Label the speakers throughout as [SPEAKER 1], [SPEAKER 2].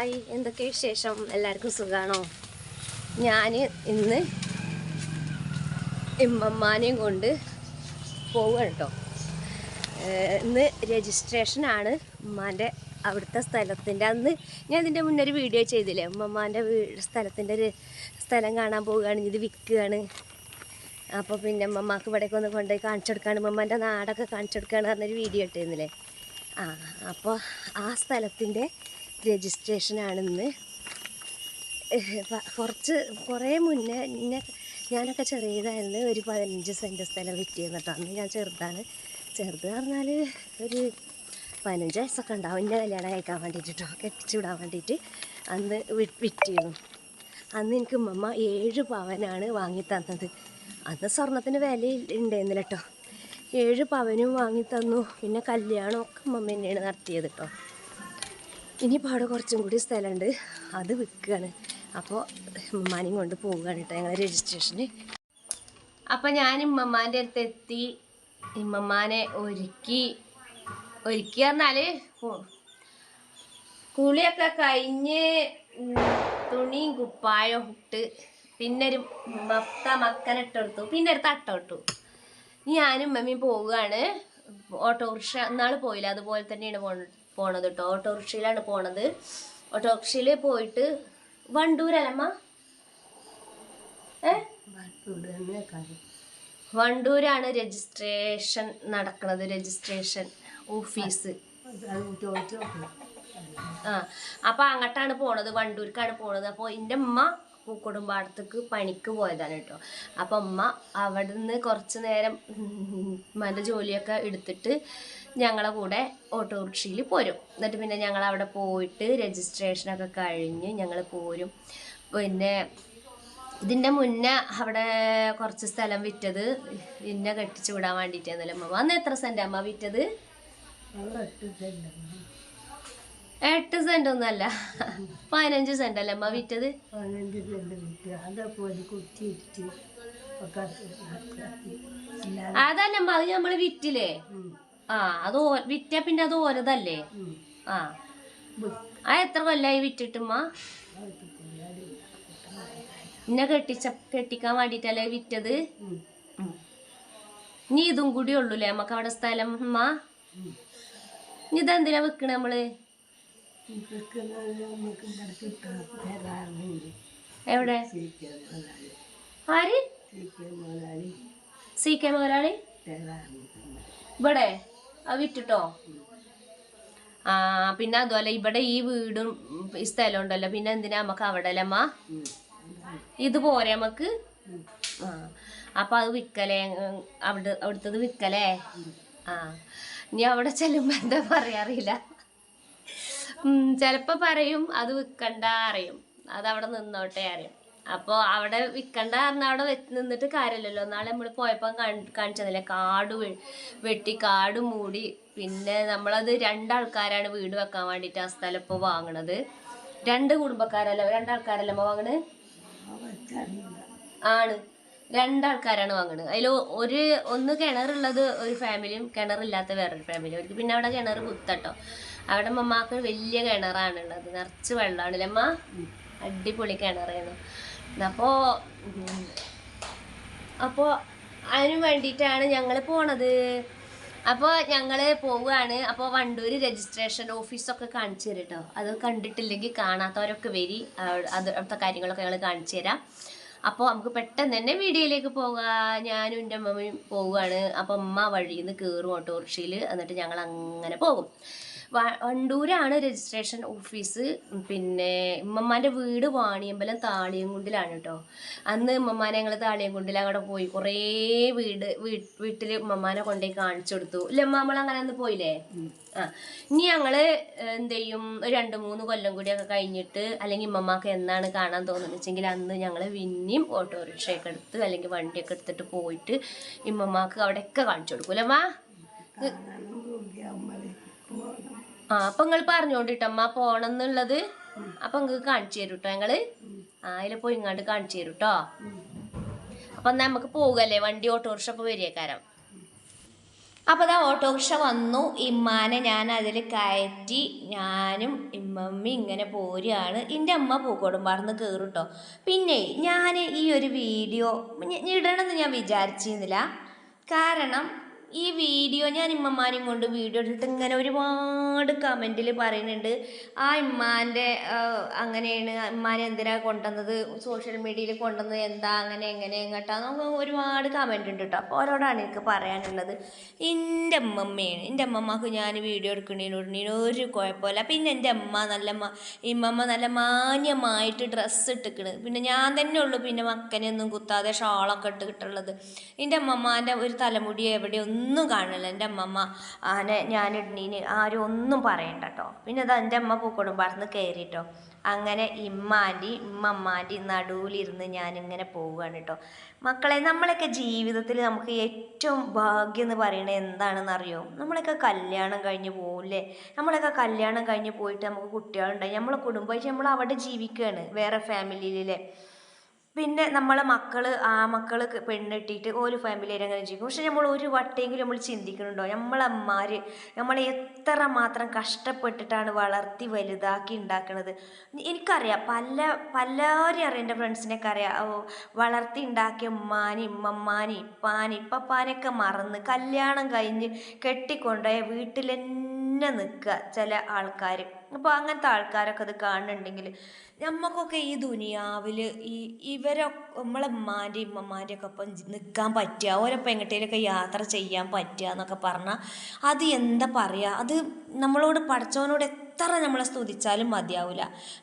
[SPEAKER 1] Hi എന്തൊക്കെ വിശേഷം? എല്ലാവർക്കും സുഖമാണോ ഞാൻ ഇന്ന് ഇമ്മമ്മാനെയും കൊണ്ട് പോവുകയാണ് കേട്ടോ. ഇന്ന് രജിസ്ട്രേഷനാണ് ഉമ്മാന്റെ അവിടുത്തെ സ്ഥലത്തിന്റെ. അന്ന് ഞാൻ ഇതിന്റെ മുന്നേ ഒരു വീഡിയോ ചെയ്തില്ലേ? ഉമ്മമ്മാന്റെ വീട് സ്ഥലത്തിന്റെ ഒരു സ്ഥലം കാണാൻ പോവുകയാണ് ഇത് വിൽക്കുകയാണ്. അപ്പോൾ പിന്നെ ഉമ്മമാക്ക് ഇവിടേക്ക് ഒന്ന് കൊണ്ടുപോയി കാണിച്ചെടുക്കാണ്. ഉമ്മമ്മന്റെ നാടൊക്കെ കാണിച്ചെടുക്കുകയാണ് പറഞ്ഞൊരു വീഡിയോ ഇട്ടിരുന്നില്ലേ? ആ അപ്പോൾ ആ സ്ഥലത്തിന്റെ രജിസ്ട്രേഷനാണ് ഇന്ന് കുറച്ച് കുറേ മുന്നേ എന്നെ ഞാനൊക്കെ ചെറിയതായിരുന്നു ഒരു പതിനഞ്ച് സെന്റ് സ്ഥലം വിറ്റ് കേട്ടോ അന്ന് ഞാൻ ചെറുതാണ്. ചെറുത് പറഞ്ഞാൽ ഒരു പതിനഞ്ച് വയസ്സൊക്കെ ഉണ്ടാവും എന്നെ കല്യാണം കഴിക്കാൻ വേണ്ടിയിട്ടോ കേട്ടോ കെട്ടിച്ചു വിടാൻ വേണ്ടിയിട്ട് അന്ന് വിറ്റിരുന്നു. അന്ന് എനിക്ക് ഉമ്മമ്മ ഏഴ് പവനാണ് വാങ്ങി തന്നത്. അന്ന് സ്വർണത്തിന് വില ഉണ്ടായിരുന്നില്ല കേട്ടോ ഏഴ് പവനും വാങ്ങി തന്നു. പിന്നെ കല്യാണമൊക്കെ ഉമ്മമ്മ തന്നെയാണ് നടത്തിയത് കേട്ടോ ഇനിയിപ്പോൾ പാടെ കുറച്ചും കൂടി സ്ഥലമുണ്ട്. അത് വിൽക്കുകയാണ്. അപ്പോൾ ഉമ്മാനെയും കൊണ്ട് പോവുകയാണ് കേട്ടോ ഞങ്ങൾ രജിസ്ട്രേഷന് അപ്പം ഞാൻ ഉമ്മമാന്റെ അടുത്ത് എത്തി. ഉമ്മമാനെ ഒരുക്കി. ഒരുക്കി പറഞ്ഞാൽ കുളിയൊക്കെ കഴിഞ്ഞ് തുണിയും കുപ്പായം ഇട്ട് പിന്നെ ഒരു മക്ക മക്കനിട്ടെടുത്തു പിന്നെ ഒരു തട്ട ഇട്ടു. ഞാനും ഉമ്മമ്മയും പോവുകയാണ്. ഓട്ടോറിക്ഷ എന്നാൾ പോയില്ല. അതുപോലെ തന്നെയാണ് പോണ പോണത് കേട്ടോ ഓട്ടോറിക്ഷയിലാണ് പോണത്. ഓട്ടോറിക്ഷയിൽ പോയിട്ട് വണ്ടൂരല്ലമ്മ വണ്ടൂരാണ് രജിസ്ട്രേഷൻ നടക്കുന്നത് രജിസ്ട്രേഷൻ ഓഫീസ്. ആ. അപ്പൊ അങ്ങോട്ടാണ് പോണത് വണ്ടൂർക്കാണ് പോണത്. അപ്പോൾ എന്റെ ഉമ്മ പൂക്കുടുംബാടത്തേക്ക് പണിക്ക് പോയതാണ് കേട്ടോ. അപ്പം അമ്മ അവിടെ നിന്ന് കുറച്ച് നേരം ഉമ്മന്റെ ജോലിയൊക്കെ എടുത്തിട്ട് ഞങ്ങളെ കൂടെ ഓട്ടോറിക്ഷയിൽ പോരും. എന്നിട്ട് പിന്നെ ഞങ്ങൾ അവിടെ പോയിട്ട് രജിസ്ട്രേഷനൊക്കെ കഴിഞ്ഞ് ഞങ്ങൾ പോരും. പിന്നെ ഇതിന്റെ മുന്നേ അവിടെ കുറച്ച് സ്ഥലം വിറ്റത് ഇന്നെ കെട്ടിച്ചു വിടാൻ വേണ്ടിയിട്ടായിരുന്നല്ലോ അമ്മ? അന്ന് എത്ര സെന്റാണ് അമ്മ വിറ്റത്. എട്ട് സെന്റ് ഒന്നല്ല. പതിനഞ്ച് സെന്റ് അല്ലേ അമ്മ വിറ്റത്? അതല്ല അമ്മ അത് നമ്മൾ വിറ്റില്ലേ? ആ അത് വിറ്റ പിന്നെ അത് ഓരതല്ലേ ആ. ആ എത്ര കൊല്ലായി വിറ്റിട്ടുമ്മ? എന്നെ കെട്ടിച്ച കെട്ടിക്കാൻ വേണ്ടിട്ടല്ലേ വിറ്റത്. ഇനി ഇതും കൂടി ഉള്ളൂല്ലേ നമുക്ക് അവിടെ സ്ഥലം അമ്മ ഇനി ഇതെന്തിനാ വെക്കണേ നമ്മൾ? എവിടെ? ആര്? സി കെ മുതലാളി? ഇവിടെ. വിറ്റിട്ടോ? ആ പിന്നെ അതുപോലെ ഇവിടെ ഈ വീടും ഈ സ്ഥലം ഉണ്ടല്ലോ. പിന്നെ എന്തിനാ നമുക്ക് അവിടെ അല്ലേ അമ്മ? ഇത് പോരെ നമുക്ക്? ആ അപ്പൊ അത് വിൽക്കലേ അവിടെ അവിടുത്തത് വിൽക്കലേ? ആ ഇനി അവിടെ ചെല്ലുമ്പോ എന്താ പറയാറിയില്ല ചെലപ്പോ പറയും അത് വിൽക്കണ്ട അറിയും. അത് അവിടെ നിന്നോട്ടെ അറിയും. അപ്പോൾ അവിടെ വിൽക്കണ്ട പറഞ്ഞാൽ അവിടെ നിന്നിട്ട് കാര്യമില്ലല്ലോ. നാളെ നമ്മൾ പോയപ്പോൾ കാണിച്ചതല്ലേ? കാട് വെട്ടി കാട് മൂടി. പിന്നെ നമ്മളത് രണ്ടാൾക്കാരാണ് വീട് വെക്കാൻ വേണ്ടിയിട്ട് ആ സ്ഥലം ഇപ്പോൾ വാങ്ങണത്. രണ്ട് കുടുംബക്കാരല്ല? രണ്ടാൾക്കാരല്ല അമ്മ വാങ്ങണത് ആണ്. രണ്ടാൾക്കാരാണ് വാങ്ങണത്. അതിൽ ഒരു ഒന്ന് കിണറുള്ളത് ഒരു ഫാമിലിയും കിണറില്ലാത്ത വേറൊരു ഫാമിലിയും അവർക്ക് പിന്നെ അവിടെ കിണർ കുത്തട്ടോ. അവിടെ മമ്മാക്ക് വലിയ കിണറാണ് ഉള്ളത് നിറച്ച് വെള്ളമാണല്ലേ അമ്മ അടിപൊളി കിണറാണ്. അപ്പോ അപ്പോ അതിനു വേണ്ടിയിട്ടാണ് ഞങ്ങൾ പോണത്. അപ്പോൾ ഞങ്ങൾ പോവുകയാണ് അപ്പോൾ വണ്ടൂർ രജിസ്ട്രേഷൻ ഓഫീസൊക്കെ കാണിച്ചു തരും കേട്ടോ അത് കണ്ടിട്ടില്ലെങ്കിൽ കാണാത്തവരൊക്കെ വരി. അവിടുത്തെ കാര്യങ്ങളൊക്കെ ഞങ്ങൾ കാണിച്ചു തരാം. അപ്പോൾ നമുക്ക് പെട്ടെന്ന് തന്നെ വീഡിയോയിലേക്ക് പോകാം. ഞാനും എന്റെ അമ്മയും പോവുകയാണ് അപ്പോൾ അമ്മ വഴിയിൽ നിന്ന് കയറും ഓട്ടോറിക്ഷയിൽ എന്നിട്ട് ഞങ്ങൾ അങ്ങനെ പോകും. വണ്ടൂരാണ് രജിസ്ട്രേഷൻ ഓഫീസ് പിന്നെ ഉമ്മമ്മാന്റെ വീട് വാണിയമ്പലം താളിയംകുണ്ടിലാണ് കേട്ടോ അന്ന് ഉമ്മമ്മാനെ ഞങ്ങൾ താളിയംകുണ്ടിൽ അവിടെ പോയി. കുറേ വീട് വീട്ടിൽ ഉമ്മമ്മാനെ കൊണ്ടുപോയി കാണിച്ചു കൊടുത്തു. ഇല്ല നമ്മൾ അങ്ങനെ അന്ന് പോയില്ലേ? ആ. ഇനി ഞങ്ങൾ എന്ത് ചെയ്യും? രണ്ട് മൂന്ന് കൊല്ലം കൂടിയൊക്കെ കഴിഞ്ഞിട്ട് അല്ലെങ്കിൽ ഉമ്മമാക്ക് എന്താണ് കാണാൻ തോന്നുന്നത് വെച്ചെങ്കിൽ അന്ന് ഞങ്ങൾ പിന്നെയും ഓട്ടോറിക്ഷയൊക്കെ എടുത്ത് അല്ലെങ്കിൽ വണ്ടിയൊക്കെ എടുത്തിട്ട് പോയിട്ട് ഇമ്മമാക്ക് അവിടെയൊക്കെ കാണിച്ചു കൊടുക്കും. അല്ലേ അമ്മ ആ അപ്പൊ നിങ്ങൾ പറഞ്ഞോണ്ടിട്ടമ്മ പോണം എന്നുള്ളത് അപ്പൊ നിങ്ങൾക്ക് കാണിച്ചു തരും കേട്ടോ ഞങ്ങൾ. ആ അതിൽ പോയി ഇങ്ങോട്ട് കാണിച്ചു തരും കേട്ടോ അപ്പൊ നമുക്ക് പോകല്ലേ വണ്ടി ഓട്ടോറിക്ഷ ഇപ്പൊ വരികക്കാരം അപ്പോൾ അതാ ഓട്ടോറിക്ഷ വന്നു. ഇമ്മാനെ ഞാൻ അതിൽ കയറ്റി ഞാനും ഇമ്മമ്മി ഇങ്ങനെ പോരുകയാണ് എന്റെ അമ്മ പൂക്കോടുംപാടുന്ന് കയറും കേട്ടോ പിന്നെ ഞാൻ ഈ ഒരു വീഡിയോ ഇടണമെന്ന് ഞാൻ വിചാരിച്ചിരുന്നില്ല. കാരണം ഈ വീഡിയോ ഞാൻ ഇമ്മമാരെയും കൊണ്ട് വീഡിയോ എടുത്തിട്ട് ഇങ്ങനെ ഒരുപാട് കമന്റിൽ പറയുന്നുണ്ട്. ആ ഇമ്മാന്റെ അങ്ങനെയാണ് ഇമ്മാനെ എന്തിനാ കൊണ്ടുവന്നത്? സോഷ്യൽ മീഡിയയിൽ കൊണ്ടുവന്നത് എന്താ? അങ്ങനെ എങ്ങനെ എങ്ങോട്ടാന്ന് ഒരുപാട് കമന്റ് ഉണ്ട് കേട്ടോ. അപ്പോൾ അവരോടാണ് എനിക്ക് പറയാനുള്ളത്. എന്റെ അമ്മമ്മയാണ് എന്റെ അമ്മമ്മക്ക് ഞാൻ വീഡിയോ എടുക്കണേനോടിനീന് ഒരു കുഴപ്പമില്ല. പിന്നെ എന്റെ അമ്മ നല്ല ഇമ്മമ്മ നല്ല മാന്യമായിട്ട് ഡ്രസ്സ് ഇട്ടിക്കണ്. പിന്നെ ഞാൻ തന്നെ ഉള്ളൂ. പിന്നെ മക്കനെയൊന്നും കുത്താതെ ഷാളൊക്കെ ഇട്ട് കിട്ടുള്ളത് എന്റെ അമ്മമ്മാന്റെ ഒരു തലമുടി എവിടെ ഒന്നും കാണില്ല. എന്റെ അമ്മമ്മ ആനെ ഞാൻ ആരും ഒന്നും പറയണ്ട കേട്ടോ പിന്നെ അത് എന്റെ അമ്മ പൂക്കോടുംപാടുന്ന് കയറിട്ടോ അങ്ങനെ ഇമ്മാന്റെ ഇമ്മമ്മാന്റെ നടുവിലിരുന്ന് ഞാനിങ്ങനെ പോവുകയാണ് കേട്ടോ മക്കളെ നമ്മളൊക്കെ ജീവിതത്തിൽ നമുക്ക് ഏറ്റവും ഭാഗ്യം എന്ന് പറയുന്നത് എന്താണെന്ന് അറിയോ നമ്മളൊക്കെ കല്യാണം കഴിഞ്ഞ് പോകില്ലേ നമ്മളൊക്കെ കല്യാണം കഴിഞ്ഞ് പോയിട്ട് നമുക്ക് കുട്ടികളുണ്ടായി. നമ്മളെ കുടുംബമായിട്ട് നമ്മൾ അവിടെ ജീവിക്കുകയാണ്. വേറെ ഫാമിലിയിലെ പിന്നെ നമ്മളെ മക്കൾ ആ മക്കൾ പെണ്ണിട്ടിട്ട് ഒരു ഫാമിലിയിൽ അങ്ങനെ ജീവിക്കും. പക്ഷെ നമ്മൾ ഒരു വട്ടെങ്കിലും നമ്മൾ ചിന്തിക്കുന്നുണ്ടോ? നമ്മളെ അമ്മമാർ നമ്മളെ എത്ര മാത്രം കഷ്ടപ്പെട്ടിട്ടാണ് വളർത്തി വലുതാക്കി ഉണ്ടാക്കുന്നത് എനിക്കറിയാം. പല പലരും അറിയാം. എന്റെ ഫ്രണ്ട്സിനൊക്കെ അറിയാം. വളർത്തി ഉണ്ടാക്കിയ ഉമ്മാനി ഉമ്മമ്മാനി ഇപ്പാനി ഇപ്പപ്പാനൊക്കെ മറന്ന് കല്യാണം കഴിഞ്ഞ് കെട്ടിക്കൊണ്ടുപോയ വീട്ടിൽ തന്നെ നിൽക്കുക ചില ആൾക്കാർ അപ്പോൾ അങ്ങനത്തെ ആൾക്കാരൊക്കെ അത് കാണുന്നുണ്ടെങ്കിൽ നമുക്കൊക്കെ ഈ ദുനിയാവിൽ ഈ ഇവരെ നമ്മളെ ഉമ്മാന്റെ ഉമ്മമാന്റെ ഒക്കെ ഒപ്പം നിൽക്കാൻ പറ്റുക ഓരൊപ്പം എങ്ങോട്ടേലൊക്കെ യാത്ര ചെയ്യാൻ പറ്റുക എന്നൊക്കെ പറഞ്ഞാൽ അത് എന്താ പറയുക അത് നമ്മളോട് പഠിച്ചവനോട് എത്ര നമ്മളെ സ്തുതിച്ചാലും മതിയാവില്ല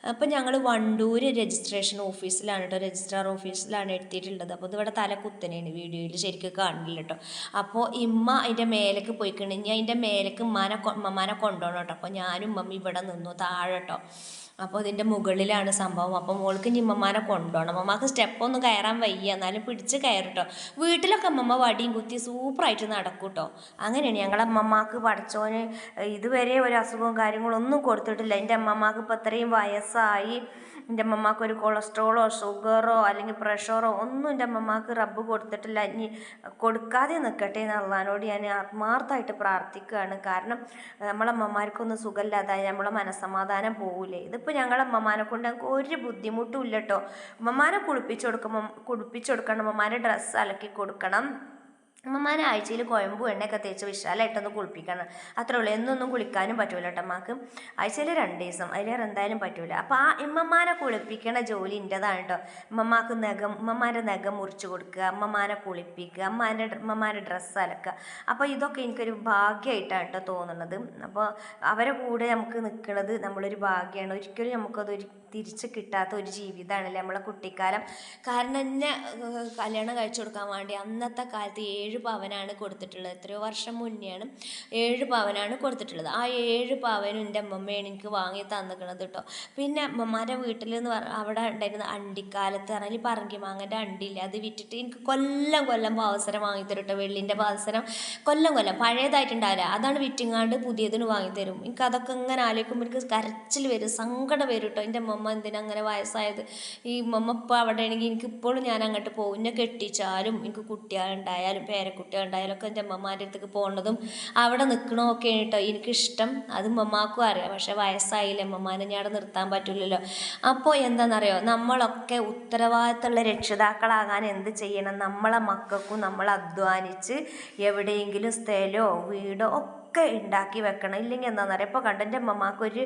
[SPEAKER 1] അപ്പം ഞങ്ങൾ വണ്ടൂര് രജിസ്ട്രേഷൻ ഓഫീസിലാണ് കേട്ടോ രജിസ്ട്രാർ ഓഫീസിലാണ് എത്തിയിട്ടുള്ളത്. അപ്പോൾ ഇതിവിടെ തല കുത്തനെയാണ് വീഡിയോയിൽ ശരിക്കും കാണില്ല കേട്ടോ അപ്പോൾ ഇമ്മ അതിന്റെ മേലേക്ക് പോയിക്കണ്. ഇനി അതിന്റെ മേലേക്ക് ഉമ്മാനെ ഉമ്മമാനെ കൊണ്ടുപോകണം കേട്ടോ അപ്പോൾ ഞാനും ഉമ്മമ്മ ഇവിടെ നിന്നു താഴെ കേട്ടോ അപ്പോൾ ഇതിന്റെ മുകളിലാണ് സംഭവം. അപ്പോൾ മോൾക്ക് ഇനി ഉമ്മമാനെ കൊണ്ടുപോകണം. സ്റ്റെപ്പ് സ്റ്റെപ്പൊന്നും കയറാൻ വയ്യ. എന്നാലും പിടിച്ച് കയറിട്ടോ. വീട്ടിലൊക്കെ അമ്മമ്മ വടിയും കുത്തി സൂപ്പറായിട്ട് നടക്കൂട്ടോ കേട്ടോ അങ്ങനെയാണ് ഞങ്ങളുടെ അമ്മമ്മക്ക് പഠിച്ചോന് ഇതുവരെ ഒരു അസുഖവും കാര്യങ്ങളൊന്നും കൊടുത്തിട്ടില്ല. എന്റെ അമ്മമ്മക്ക് ഇപ്പോൾ ഇത്രയും വയസ്സായി. എന്റെ അമ്മമാക്ക് ഒരു കൊളസ്ട്രോളോ ഷുഗറോ അല്ലെങ്കിൽ പ്രഷറോ ഒന്നും എന്റെ അമ്മമാക്ക് റബ്ബ് കൊടുത്തിട്ടില്ല. ഇനി കൊടുക്കാതെ നിൽക്കട്ടെ എന്ന് അള്ളഹാനോട് ഞാൻ ആത്മാർത്ഥമായിട്ട് പ്രാർത്ഥിക്കുകയാണ്. കാരണം നമ്മളെ അമ്മമാർക്കൊന്നും സുഖമില്ലാതായി നമ്മളെ മനസ്സമാധാനം പോകില്ലേ ഇതിപ്പോൾ ഞങ്ങളെ അമ്മമാനെ കൊണ്ട് ഞങ്ങൾക്ക് ഒരു ബുദ്ധിമുട്ടും ഇല്ല കേട്ടോ അമ്മമാരെ കുളിപ്പിച്ചു കൊടുക്കുമ്പം കുളിപ്പിച്ചു കൊടുക്കണം അമ്മമാരെ ഡ്രസ്സ് അലക്കി കൊടുക്കണം. അമ്മമാരെ ആഴ്ചയിൽ കുഴമ്പ് എണ്ണയൊക്കെ തേച്ച് വിശാലമായിട്ടൊന്ന് കുളിപ്പിക്കണം. അത്രേ ഉള്ളൂ. എന്നൊന്നും കുളിക്കാനും പറ്റൂല കേട്ടോ അമ്മയ്ക്ക്. ആഴ്ചയിൽ രണ്ട് ദിവസം. അതിലേറെ എന്തായാലും പറ്റൂല. അപ്പോൾ ആ ഇമ്മമാരെ കുളിപ്പിക്കണ ജോലി എന്റെതാണ് കേട്ടോ അമ്മമാക്ക് നഖം അമ്മമാരെ നഖം മുറിച്ച് കൊടുക്കുക അമ്മമാരെ കുളിപ്പിക്കുക അമ്മമാരെ അമ്മമാരെ ഡ്രസ്സ് അലക്കുക. അപ്പോൾ ഇതൊക്കെ എനിക്കൊരു ഭാഗ്യമായിട്ടാണ് കേട്ടോ തോന്നുന്നത് അപ്പോൾ അവരെ കൂടെ നമുക്ക് നിൽക്കുന്നത് നമ്മളൊരു ഭാഗ്യമാണ് ഒരിക്കലും നമുക്കത് ഒരു തിരിച്ച് കിട്ടാത്ത ഒരു ജീവിതമാണല്ലേ നമ്മളെ കുട്ടിക്കാലം. കാരണം എന്നെ കല്യാണം കഴിച്ചു കൊടുക്കാൻ വേണ്ടി അന്നത്തെ കാലത്ത് ഏഴ് പവനാണ് കൊടുത്തിട്ടുള്ളത്. എത്രയോ വർഷം മുന്നെയാണ് ഏഴ് പവനാണ് കൊടുത്തിട്ടുള്ളത്. ആ ഏഴ് പവനും എന്റെ അമ്മമ്മയാണ് എനിക്ക് വാങ്ങി തന്നിക്കണത് കേട്ടോ. പിന്നെ അമ്മമാരെ വീട്ടിൽ പറഞ്ഞ അവിടെ ഉണ്ടായിരുന്ന അണ്ടിക്കാലത്ത് ഈ പറങ്കി മാങ്ങന്റെ അണ്ടിയില്ല അത് വിറ്റിട്ട് എനിക്ക് കൊല്ലം കൊല്ലം പാവസരം വാങ്ങി തരും കേട്ടോ. വെള്ളിന്റെ പാവസരം കൊല്ലം കൊല്ലം പഴയതായിട്ടുണ്ടാവില്ല. അതാണ് വിറ്റിങ്ങാണ്ട് പുതിയതിന് വാങ്ങി തരും. എനിക്ക് അതൊക്കെ ഇങ്ങനെ ആലോചിക്കുമ്പോൾ എനിക്ക് കരച്ചിൽ വരും സങ്കടം വരും കേട്ടോ. എന്റെ അമ്മമ്മ എന്തിനാ അങ്ങനെ വയസ്സായത്? ഈ അമ്മ ഇപ്പോൾ അവിടെ ആണെങ്കിൽ എനിക്ക് ഇപ്പോഴും ഞാൻ അങ്ങോട്ട് പോകും. എന്നെ കെട്ടിച്ചാലും എനിക്ക് കുട്ടികളുണ്ടായാലും പേരക്കുട്ടികളുണ്ടായാലും ഒക്കെ എന്റെ അമ്മമാരുടെ അടുത്തേക്ക് പോകുന്നതും അവിടെ നിൽക്കണമൊക്കെ കേട്ടോ. എനിക്കിഷ്ടം. അത് അമ്മമാക്കും അറിയാം. പക്ഷെ വയസ്സായില്ലേ. അമ്മമാരെ ഞാൻ അവിടെ നിർത്താൻ പറ്റില്ലല്ലോ. അപ്പോൾ എന്താണെന്നറിയോ? നമ്മളൊക്കെ ഉത്തരവാദിത്തമുള്ള രക്ഷിതാക്കളാകാൻ എന്ത് ചെയ്യണം? നമ്മളെ മക്കൾക്കും നമ്മൾ അധ്വാനിച്ച് എവിടെയെങ്കിലും സ്ഥലമോ വീടോ ഒക്കെ ഉണ്ടാക്കി വെക്കണം. ഇല്ലെങ്കിൽ എന്താണെന്ന് അറിയാം? ഇപ്പോൾ കണ്ട എന്റെ അമ്മമാക്കൊരു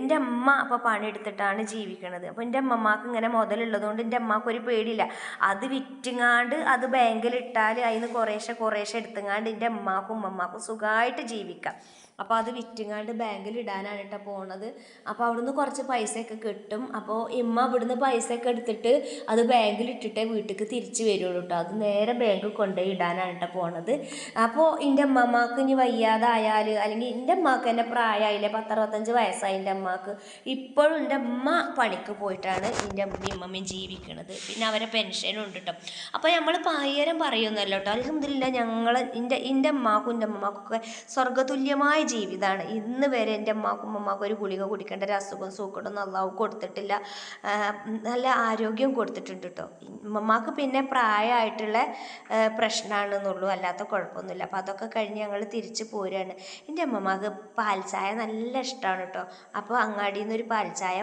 [SPEAKER 1] എന്റെ അമ്മ അപ്പോൾ പണിയെടുത്തിട്ടാണ് ജീവിക്കണത്. അപ്പോൾ എന്റെ അമ്മമാക്ക് ഇങ്ങനെ മുതലുള്ളതുകൊണ്ട് എന്റെ അമ്മയ്ക്ക് ഒരു പേടിയില്ല. അത് വിറ്റുങ്ങാണ്ട് അത് ബാങ്കിലിട്ടാൽ അതിന് കുറേശ്ശെ കുറേശ്ശെ എടുത്തുങ്ങാണ്ട് എന്റെ അമ്മാക്കും ഉമ്മമാക്കും സുഖമായിട്ട് ജീവിക്കാം. അപ്പോൾ അത് വിറ്റുങ്ങാണ്ട് ബാങ്കിൽ ഇടാനാണ് കേട്ടോ പോണത്. അപ്പോൾ അവിടുന്ന് കുറച്ച് പൈസയൊക്കെ കിട്ടും. അപ്പോൾ ഇമ്മ ഇവിടുന്ന് പൈസയൊക്കെ എടുത്തിട്ട് അത് ബാങ്കിൽ ഇട്ടിട്ടേ വീട്ടിലേക്ക് തിരിച്ച് വരുള്ളൂ കേട്ടോ അത് നേരെ ബാങ്കിൽ കൊണ്ടുപോയി ഇടാനാണ് കേട്ടോ പോണത്. അപ്പോൾ എന്റെ അമ്മമാക്ക് ഇനി വയ്യാതായാൽ അല്ലെങ്കിൽ എന്റെ അമ്മയ്ക്ക് തന്നെ പ്രായമായില്ലേ പത്തറുപത്തഞ്ച് വയസ്സായി എന്റെ അമ്മയ്ക്ക്. ഇപ്പോഴും എന്റെ അമ്മ പണിക്ക് പോയിട്ടാണ് എന്റെ അമ്മയും അമ്മയും ജീവിക്കണത്. പിന്നെ അവരെ പെൻഷനും ഉണ്ട് കേട്ടോ അപ്പോൾ നമ്മൾ പായരം പറയുന്നല്ലോ കേട്ടോ അലഹമില്ല ഞങ്ങൾ എന്റെ എന്റെ അമ്മക്കും എന്റെ അമ്മമാക്കൊക്കെ സ്വർഗതുല്യമായ ജീവിതമാണ് ഇന്ന് വരെ എന്റെ അമ്മാക്കും അമ്മക്കും ഒരു ഗുളിക കുടിക്കേണ്ട ഒരു അസുഖം സൂക്കടൊന്നും അള്ളാഹു കൊടുത്തിട്ടില്ല. നല്ല ആരോഗ്യം കൊടുത്തിട്ടുണ്ട് കേട്ടോ അമ്മമാക്ക് പിന്നെ പ്രായമായിട്ടുള്ള പ്രശ്നമാണെന്നുള്ളൂ. അല്ലാത്ത കുഴപ്പമൊന്നുമില്ല. അപ്പോൾ അതൊക്കെ കഴിഞ്ഞ് ഞങ്ങൾ തിരിച്ച് പോരുകയാണ് എന്റെ അമ്മമാക്ക് പാൽച്ചായ ചായ നല്ല ഇഷ്ടമാണ് കേട്ടോ അപ്പോൾ അങ്ങാടിയിൽ നിന്ന് ഒരു പാൽ ചായ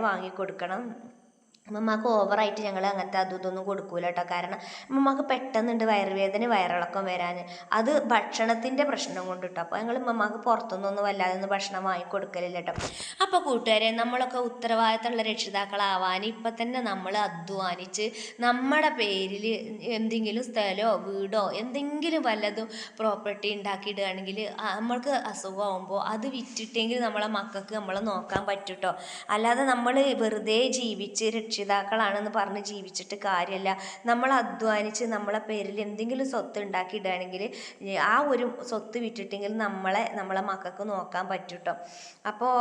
[SPEAKER 1] അമ്മമാക്ക് ഓവറായിട്ട് ഞങ്ങൾ അങ്ങനത്തെ അതും ഇതൊന്നും കൊടുക്കൂല കേട്ടോ കാരണം അമ്മമാക്ക് പെട്ടെന്നുണ്ട് വയറുവേദന വയറിളക്കം വരാൻ അത് ഭക്ഷണത്തിന്റെ പ്രശ്നം കൊണ്ട് കേട്ടോ അപ്പോൾ ഞങ്ങൾ അമ്മമാക്ക് പുറത്തുനിന്നൊന്നും വല്ലാതെ ഒന്നും ഭക്ഷണം വാങ്ങിക്കൊടുക്കലില്ല കേട്ടോ അപ്പോൾ കൂട്ടുകാരെ നമ്മളൊക്കെ ഉത്തരവാദിത്തമുള്ള രക്ഷിതാക്കളാവാൻ ഇപ്പം തന്നെ നമ്മൾ അധ്വാനിച്ച് നമ്മുടെ പേരിൽ എന്തെങ്കിലും സ്ഥലമോ വീടോ എന്തെങ്കിലും വല്ലതും പ്രോപ്പർട്ടി ഉണ്ടാക്കിയിടുകയാണെങ്കിൽ നമ്മൾക്ക് അസുഖമാകുമ്പോൾ അത് വിറ്റിട്ടെങ്കിൽ നമ്മളെ മക്കൾക്ക് നമ്മളെ നോക്കാൻ പറ്റും കേട്ടോ അല്ലാതെ നമ്മൾ വെറുതെ ജീവിച്ച് രക്ഷിതാക്കളാണെന്ന് പറഞ്ഞ് ജീവിച്ചിട്ട് കാര്യമല്ല. നമ്മൾ അധ്വാനിച്ച് നമ്മളെ പേരിൽ എന്തെങ്കിലും സ്വത്ത് ഉണ്ടാക്കിയിടുകയാണെങ്കിൽ ആ ഒരു സ്വത്ത് വിറ്റിട്ടെങ്കിൽ നമ്മളെ നമ്മളെ മക്കൾക്ക് നോക്കാൻ പറ്റൂട്ടോ. അപ്പോൾ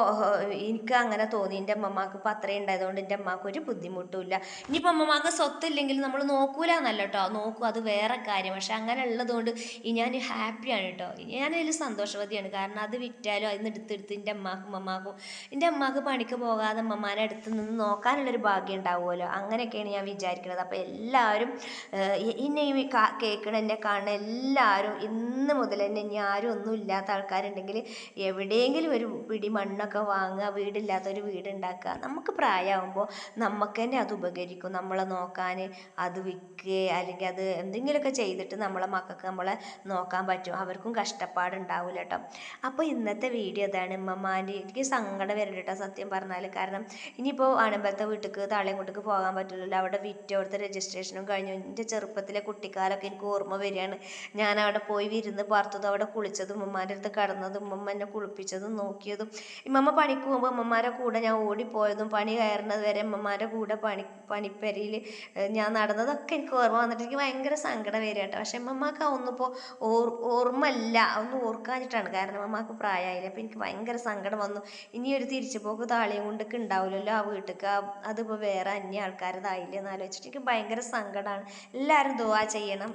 [SPEAKER 1] എനിക്ക് അങ്ങനെ തോന്നി. എന്റെ അമ്മമാക്ക് ഇപ്പോൾ അത്രയും ഉണ്ടായതുകൊണ്ട് എന്റെ അമ്മമാർക്ക് ഒരു ബുദ്ധിമുട്ടുമില്ല ഇനിയിപ്പോൾ അമ്മമാക്ക് സ്വത്തില്ലെങ്കിൽ നമ്മൾ നോക്കൂല എന്നല്ല കേട്ടോ. നോക്കും അത് വേറെ കാര്യം. പക്ഷെ അങ്ങനെ ഉള്ളതുകൊണ്ട് ഞാൻ ഹാപ്പിയാണ് കേട്ടോ. ഞാനതിൽ സന്തോഷവതിയാണ്. കാരണം അത് വിറ്റാലും അതിന് എടുത്തെടുത്ത് എന്റെ അമ്മാക്കും അമ്മമാക്കും. എന്റെ അമ്മാക്ക് പണിക്ക് പോകാതെ അമ്മമാരെ അടുത്ത് നിന്ന് നോക്കാനുള്ളൊരു ഭാഗ്യം ഉണ്ടാവുമല്ലോ? അങ്ങനെയൊക്കെയാണ് ഞാൻ വിചാരിക്കുന്നത്. അപ്പോൾ എല്ലാവരും എന്നെ ഈ കേൾക്കണ എന്നെ കാണുന്ന എല്ലാവരും ഇന്ന് മുതൽ തന്നെ ഇനി ആരും ഒന്നും ഇല്ലാത്ത ആൾക്കാരുണ്ടെങ്കിൽ എവിടെയെങ്കിലും ഒരു പിടി മണ്ണൊക്കെ വാങ്ങുക വീടില്ലാത്തൊരു വീട് ഉണ്ടാക്കുക. നമുക്ക് പ്രായമാകുമ്പോൾ നമുക്ക് തന്നെ അത് ഉപകരിക്കും. നമ്മളെ നോക്കാൻ അത് വിൽക്കുക അല്ലെങ്കിൽ അത് എന്തെങ്കിലുമൊക്കെ ചെയ്തിട്ട് നമ്മളെ മക്കൾക്ക് നമ്മളെ നോക്കാൻ പറ്റും. അവർക്കും കഷ്ടപ്പാടുണ്ടാവില്ല കേട്ടോ. അപ്പോൾ ഇന്നത്തെ വീഡിയോ അതാണ് ഉമ്മമാന്റെ എനിക്ക് സങ്കടം വരണ്ട കേട്ടോ സത്യം പറഞ്ഞാൽ. കാരണം ഇനിയിപ്പോൾ ആണമ്പലത്തെ വീട്ടിലേക്ക് താളയംകുട്ടിക്ക് പോകാൻ പറ്റില്ലല്ലോ. അവിടെ വിറ്റ് അവിടുത്തെ രജിസ്ട്രേഷനും കഴിഞ്ഞു. എന്റെ ചെറുപ്പത്തിലെ കുട്ടിക്കാലമൊക്കെ എനിക്ക് ഓർമ്മ വരികയാണ്. ഞാൻ അവിടെ പോയി വിരുന്ന് പാർത്തതും അവിടെ കുളിച്ചതും ഉമ്മമാരുടെ അടുത്ത് കടന്നതും ഉമ്മമ്മ എന്നെ കുളിപ്പിച്ചതും നോക്കിയതും. ഇമ്മമ്മ പണിക്ക് പോകുമ്പോൾ ഉമ്മമാരെ കൂടെ ഞാൻ ഓടിപ്പോയതും പണി കയറുന്നത് വരെ ഉമ്മമാരുടെ കൂടെ പണി പണിപ്പരിയിൽ ഞാൻ നടന്നതൊക്കെ എനിക്ക് ഓർമ്മ വന്നിട്ട് എനിക്ക് ഭയങ്കര സങ്കടം വരിക കേട്ടോ. പക്ഷെ ഉമ്മമാക്ക് ഒന്നിപ്പോൾ ഓർ ഓർമ്മയില്ല. ഒന്നും ഓർക്കാഞ്ഞിട്ടാണ്. കാരണം ഉമ്മമാക്ക് പ്രായമായില്ല അപ്പോൾ എനിക്ക് ഭയങ്കര സങ്കടം വന്നു. ഇനി ഒരു തിരിച്ചു പോക്ക് താളിയും കൊണ്ടൊക്കെ ഉണ്ടാവില്ലല്ലോ ആ വീട്ടിലേക്ക് അതിപ്പോൾ വേറെ അന്യ ആൾക്കാരതായില്ലേ എന്ന് ആലോചിച്ചിട്ട് എനിക്ക് ഭയങ്കര സങ്കടമാണ് എല്ലാവരും ദുവാ ചെയ്യണം.